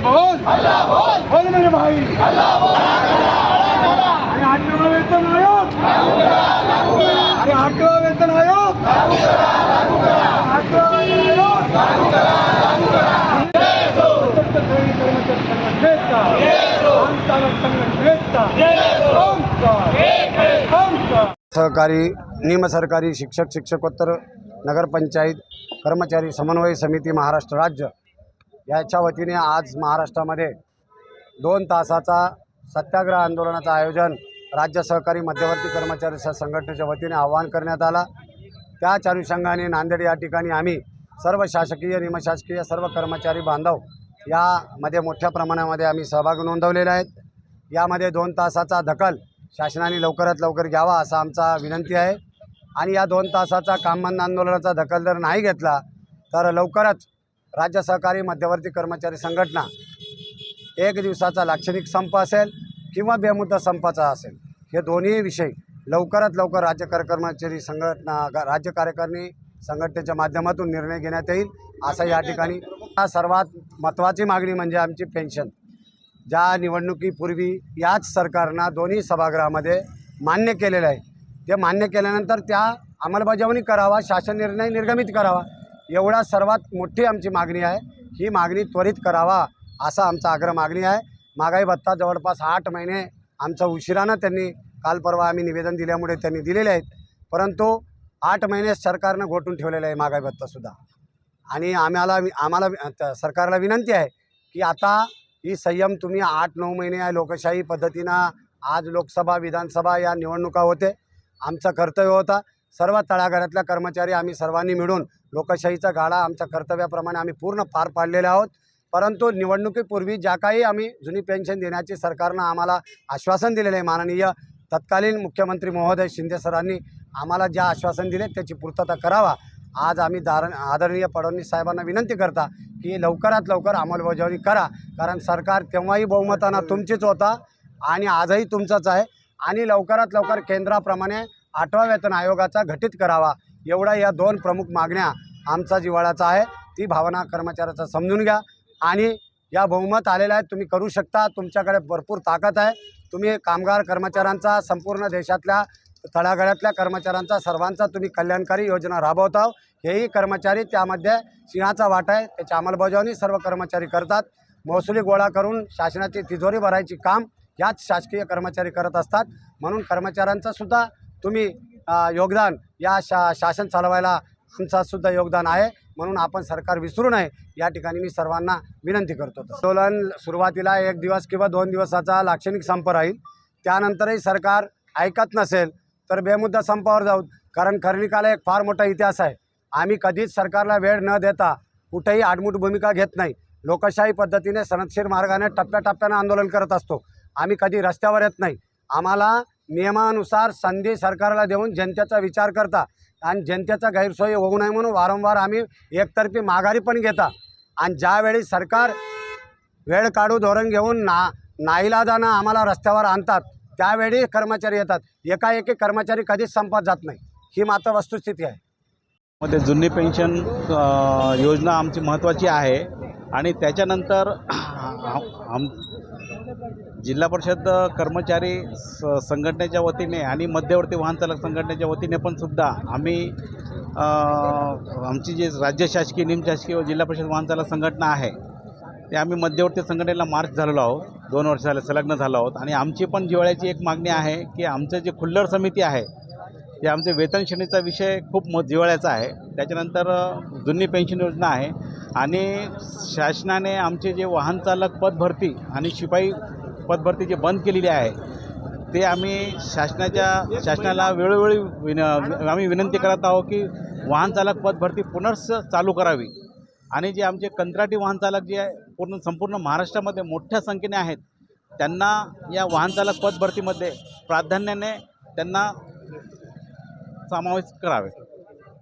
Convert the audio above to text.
भाई अरे मेरे भाई अरे आठवा वेतन आयोग अरे आठवा वेतन आयोग सहकारी निमसरकारी शिक्षक शिक्षकोत्तर नगरपंचायत कर्मचारी समन्वय समिती महाराष्ट्र राज्य याच्या वतीने आज महाराष्ट्रामध्ये दोन तासाचा सत्याग्रह आंदोलनाचं आयोजन राज्य सहकारी मध्यवर्ती कर्मचारी संघटनेच्या वतीने आवाहन करण्यात आला. त्याच अनुषंगाने नांदेड या ठिकाणी आम्ही सर्व शासकीय निमशासकीय सर्व कर्मचारी बांधव यामध्ये मोठ्या प्रमाणामध्ये आम्ही सहभाग नोंदवलेले आहेत. यामध्ये दोन तासाचा दखल शासनाने लवकरात लवकर घ्यावा असा आमचा विनंती आहे. आणि या दोन तासाचा कामबंद आंदोलनाचा दखल जर नाही घेतला तर लवकरच राज्य सहकारी मध्यवर्ती कर्मचारी संघटना एक दिवसाचा लाक्षणिक संप असेल किंवा बेमुद्दा संपाचा असेल. हे दोन्ही विषय लवकरात लवकर राज्य कर्मचारी संघटना राज्य कार्यकारिणी संघटनेच्या माध्यमातून निर्णय घेण्यात येईल असं या ठिकाणी हा सर्वात महत्त्वाची मागणी म्हणजे आमची पेन्शन. ज्या निवडणुकीपूर्वी याच सरकारनं दोन्ही सभागृहामध्ये मान्य केलेलं आहे. ते मान्य केल्यानंतर त्या अंमलबजावणी करावा शासन निर्णय निर्गमित करावा एवढा सर्वात मोठी आमची मागणी आहे. ही मागणी त्वरित करावा असा आमचा आग्रह मागणी आहे. महागाई भत्ता जवळपास आठ महिने आमचा उशिरानं त्यांनी काल परवा आम्ही निवेदन दिल्यामुळे त्यांनी दिलेले आहेत. परंतु आठ महिने सरकारनं घोटून ठेवलेलं आहे महागाई भत्तासुद्धा आणि आम्हाला आम्हाला सरकारला विनंती आहे की आता ही संयम तुम्ही आठ नऊ महिने या लोकशाही पद्धतीनं आज लोकसभा विधानसभा या निवडणुका होते. आमचं कर्तव्य होता. सर्व तळागाळातल्या कर्मचारी आम्ही सर्वांनी मिळून लोकशाहीचा गाडा आमच्या कर्तव्याप्रमाणे आम्ही पूर्ण पार पाडलेले आहोत. परंतु निवडणुकीपूर्वी ज्या काही आम्ही जुनी पेन्शन देण्याची सरकारनं आम्हाला आश्वासन दिलेलं आहे माननीय तत्कालीन मुख्यमंत्री महोदय शिंदे सरांनी आम्हाला ज्या आश्वासन दिले त्याची पूर्तता करावा. आज आम्ही दार आदरणीय फडणवीस साहेबांना विनंती करता की लवकरात लवकर अंमलबजावणी करा. कारण सरकार तेव्हाही बहुमतानं तुमचीच होता आणि आजही तुमचाच आहे. आणि लवकरात लवकर केंद्राप्रमाणे आठवा वेतन आयोगाचा घटित करावा. एवढा या दोन प्रमुख मागण्या आमचा जिव्हाळ्याचा आहे. ती भावना कर्मचाऱ्याचा समजून घ्या. आणि या बहुमत आलेला आहे तुम्ही करू शकता. तुमच्याकडे भरपूर ताकद आहे. तुम्ही कामगार कर्मचाऱ्यांचा संपूर्ण देशातल्या तळागाळातल्या कर्मचाऱ्यांचा सर्वांचा तुम्ही कल्याणकारी योजना राबवता हेही कर्मचारी त्यामध्ये सिंहाचा वाटा आहे. त्याची अंमलबजावणी सर्व कर्मचारी करतात. महसुली गोळा करून शासनाची तिजोरी भरायची काम याच शासकीय कर्मचारी करत असतात. म्हणून कर्मचाऱ्यांचं सुद्धा तुम्ही योगदान या शा शासन चालवायला आमचा सुद्धा योगदान आहे. म्हणून आपण सरकार विसरू नये. या ठिकाणी मी सर्वांना विनंती करतो. आंदोलन सुरुवातीला एक दिवस किंवा दोन दिवसाचा लाक्षणिक संप राहील. त्यानंतरही सरकार ऐकत नसेल तर बेमुद्दा संपावर जाऊ कारण खर्विकाला एक फार मोठा इतिहास आहे. आम्ही कधीच सरकारला वेळ न देता कुठेही आडमूट भूमिका घेत नाही. लोकशाही पद्धतीने सनदशीर मार्गाने टप्प्याटप्प्यानं आंदोलन करत असतो. आम्ही कधी रस्त्यावर येत नाही. आम्हाला नियमानुसार संधी सरकारला देऊन जनतेचा विचार करता. आणि जनतेचा गैरसोय होऊ नये म्हणून वारंवार आम्ही एकतर्फी माघारी पण घेता. आणि ज्यावेळी सरकार वेळ काढू धोरण घेऊन ना नाईलाजानं आम्हाला रस्त्यावर आणतात त्यावेळी कर्मचारी येतात एकाएकी कर्मचारी कधीच संपत जात नाही. ही मात्र वस्तुस्थिती आहे. मध्ये जुनी पेन्शन योजना आमची महत्त्वाची आहे आणि त्याच्यानंतर आम जिल्हा परिषद कर्मचारी स संघटनेच्या वतीने आणि मध्यवर्ती वाहन चालक संघटनेच्या वतीने पण सुद्धा आम्ही आमची जी राज्य शासकीय निमशासकीय व जिल्हा परिषद वाहन चालक संघटना आहे ते आम्ही मध्यवर्ती संघटनेला मार्च झालेलो आहोत. दोन वर्ष झाले संलग्न झालो आहोत. आणि आमची पण जिवाळ्याची एक मागणी आहे की आमचं जे खुल्लर समिती आहे ते आमचे वेतन श्रेणीचा विषय खूप म जिवाळ्याचा आहे. त्याच्यानंतर जुनी पेन्शन योजना आहे. आणि शासनाने आमचे जे वाहन चालक पदभरती आणि शिपाई पदभरती जे बंद केलेली आहे ते आम्ही शासनाच्या शासनाला वेळोवेळी विन आम्ही विनंती करत आहोत की वाहन चालक पदभरती पुनर्स चालू करावी. आणि जे आमचे कंत्राटी वाहनचालक जे आहे पूर्ण संपूर्ण महाराष्ट्रामध्ये मोठ्या संख्येने आहेत त्यांना या वाहनचालक पदभरतीमध्ये प्राधान्याने त्यांना समावेश करावे.